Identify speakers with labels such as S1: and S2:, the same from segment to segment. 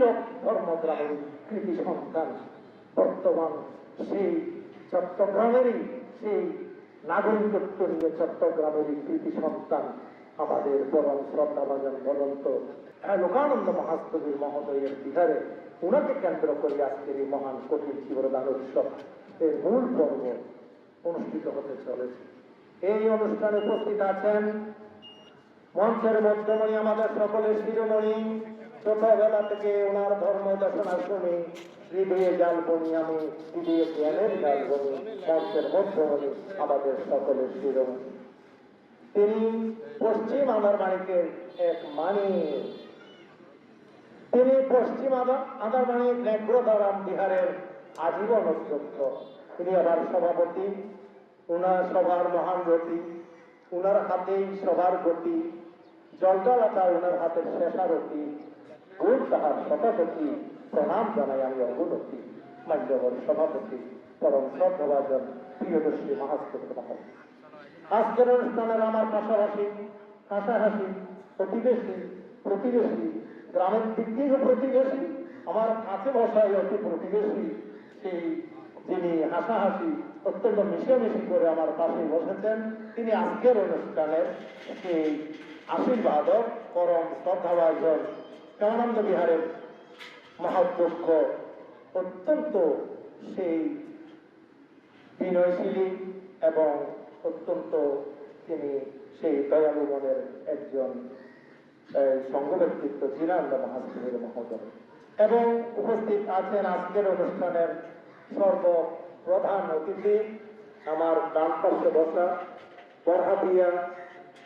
S1: হীরক ধর্মগ্রামের কৃতি সন্তান বর্তমান সেই চট্টগ্রামেরই সেই নাগরিকত্ব নিয়ে চট্টগ্রামেরই কৃতি সন্তান আমাদের পরম শ্রদ্ধাভাজন বদন্ত লোকানন্দ মহাস্তবীর মহোদয়ের বিহারে। উনাকে কেন্দ্র করে আজকের এই মহান কঠিন জীবনদান উৎসব এর মূল পর্ব অনুষ্ঠিত হতে চলেছে। এই অনুষ্ঠানে উপস্থিত আছেন মঞ্চের মধ্যমণি আমাদের সকলের শিরোমণি ছোটবেলা থেকে ওনার ধর্ম দর্শনা শুনি হৃদয়ে জাল বনি আমি হৃদয়ে জ্ঞানের জাল বনি মঞ্চের মধ্যমণি আমাদের সকলের শিরোমণি। তিনি পশ্চিম আন্দারমানিকের এক মানি। তিনি পশ্চিম আদা- আন্দারমানিক নেগ্রদারাম বিহারের আজীবন অধ্যক্ষ। তিনি আবার সভাপতি, উনার সভার মহান গতি উনার হাতেই সভার গতি জলটালাটা উনার হাতের শেষারতি গুণ তাহার শতাপতি প্রণাম জানাই আমি অগুনতি মান্যবর সভাপতি, পরম শ্রদ্ধাভাজন, প্রিয়দর্শী মহাস্পত্র মহোদয় আজকের অনুষ্ঠানের আমার পাশাপাশি হাসাহাসি প্রতিবেশী প্রতিবেশী, গ্রামের দিক থেকে প্রতিবেশী, আমার কাছে বসায় অতি প্রতিবেশী সেই যিনি হাসাহাসি, অত্যন্ত মিশামিশি করে আমার পাশে বসেছেন, তিনি আজকের অনুষ্ঠানের সেই আশীর্বাদক, পরম শ্রদ্ধাভাজন শ্যামানন্দ বিহারের মহাধ্যক্ষ অত্যন্ত সেই বিনয়শীলী এবং অত্যন্ত তিনি সেই দয়ালু মনের একজন সঙ্গ ব্যক্তিত্ব জিরান্দ মহাস্ত্রীর মহোদয়। এবং উপস্থিত আছেন আজকের অনুষ্ঠানের সর্বপ্রধান অতিথি, আমার ডান পাশে বসা বরহাটিয়া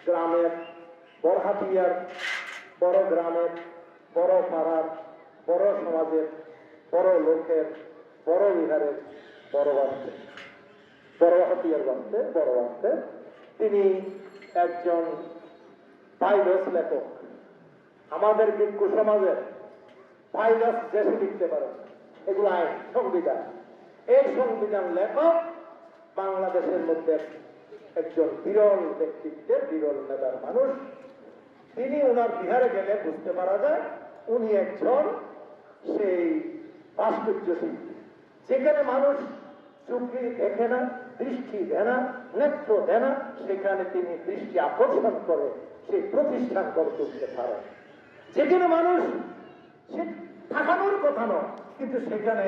S1: গ্রামের, বরহাটিয়ার বড় গ্রামের বড় পাড়ার বড় সমাজের বড় লোকের বড় বিহারের বড় বাস্তে বড় হাতিয়ার বাস্তে বড় বাস্তে তিনি একজন ভাইরাস লেখক। আমাদের ভিক্ষু সমাজের ভাইরাস দেশে লিখতে পারে, এগুলো আইন, সংবিধান। এই সংবিধান লেখক বাংলাদেশের মধ্যে একজন বিরল ব্যক্তিত্বের, বিরল নেতার মানুষ। তিনি ওনার বিহারে গেলে বুঝতে পারা যায় উনি একজন সেই ভাস্কর্য শিল্পী যেখানে মানুষ চুক্তি দেখে না, দৃষ্টি দেয় না, নেত্র দেয় না, সেখানে তিনি দৃষ্টি আকর্ষণ করে সেই প্রতিষ্ঠান করে তুলতে পারেন। যেখানে মানুষ সে থাকানোর কথা নয়, কিন্তু সেখানে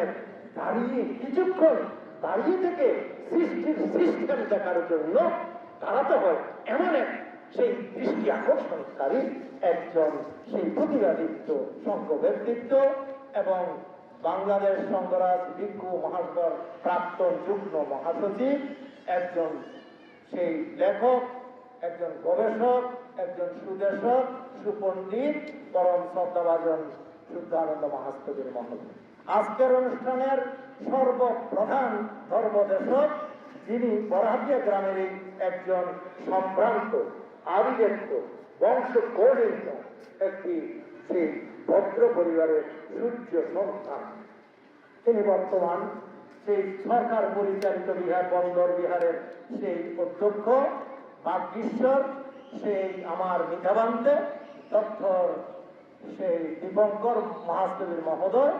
S1: দাঁড়িয়ে কিছুক্ষণ দাঁড়িয়ে থেকে সৃষ্টির সিস্টেম দেখার জন্য দাঁড়াতে হয় এমন এক সেই দৃষ্টি আকর্ষণকারী একজন সেই প্রতিভাদিত্য সংঘ ব্যক্তিত্ব এবং বাংলাদেশ সংঘরাজ ভিক্ষু মহাসভার প্রাক্তন যুগ্ম মহাসচিব, একজন সেই লেখক, একজন গবেষক, একজন সুদেশক, সুপণ্ডিত পরম শ্রদ্ধাভাজন শুদ্ধানন্দ মহাস্তবীর মহোদয় আজকের অনুষ্ঠানের সর্বপ্রধান ধর্মদেশক যিনি বরাহাটিয়া গ্রামের একজন সম্ভ্রান্ত। আবিবেক্ত বংশ কৌলিন্য একটি সেই ভদ্র পরিবারের সূর্য সন্তান। তিনি বর্তমান সেই সরকার পরিচালিত বিহার, বন্দর বিহারের সেই অধ্যক্ষ বাগীশ্বর সেই আমার মিঠাবান্তে, ডক্টর সেই দীপঙ্কর মহাস্তবীর মহোদয়